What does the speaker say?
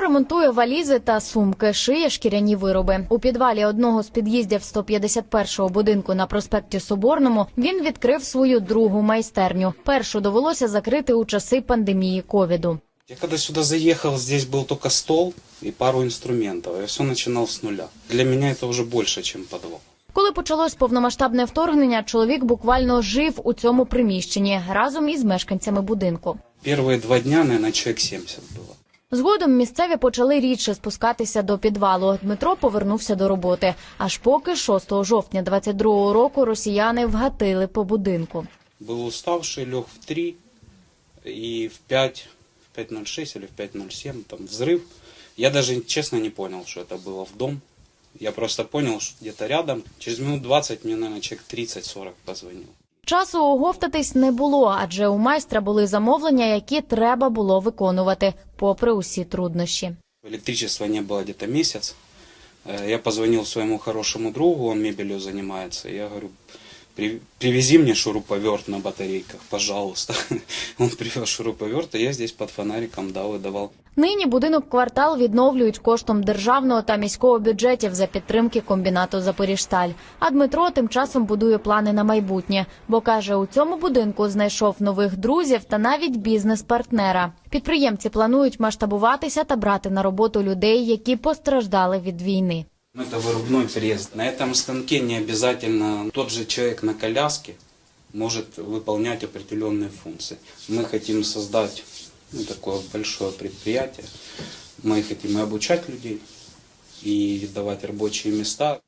ремонтує валізи та сумки, шиє шкіряні вироби. У підвалі одного з під'їздів 151-го будинку на проспекті Соборному він відкрив свою другу майстерню. Першу довелося закрити у часи пандемії ковіду. Я когда сюда заехал, здесь был только стол и пару инструментов. Я все начинал с нуля. Для меня это уже больше, чем подвал. Коли почалось повномасштабне вторгнення, чоловік буквально жив у цьому приміщенні разом із мешканцями будинку. Первые два дня, наверное, человек 70 было. Згодом місцеві почали рідше спускатися до підвалу. Дмитро повернувся до роботи. Аж поки 6 жовтня 22-го року росіяни вгатили по будинку. Был уставший, лег в 3 и в 5, в 5.06 или в 5.07 там взрыв. Я даже честно не понял, что это было в дом. Я просто понял, что где-то рядом. Через минут 20 мне, наверное, человек 30-40 позвонил. Часу оговтатись не було, адже у майстра були замовлення, які треба було виконувати, попри усі труднощі. Электричества не было где-то месяц. Э, Я позвонил своему хорошему другу, он мебелью занимается. Я говорю, «При- привези мне шуруповерт на батарейках, пожалуйста. Он привез шуруповерт, и я здесь под фонариком дал и давал. Нині будинок квартал відновлюють коштом державного та міського бюджетів за підтримки комбінату Запоріжсталь. А Дмитро тим часом будує плани на майбутнє, бо каже, у цьому будинку знайшов нових друзів та навіть бізнес-партнера. Підприємці планують масштабуватися та брати на роботу людей, які постраждали від війни. Ну, Это вырубной приезд. На этом станке не обязательно тот же человек на коляске может выполнять определенные функции. Мы хотим создать ну, такое большое предприятие. Мы хотим и обучать людей, и давать рабочие места.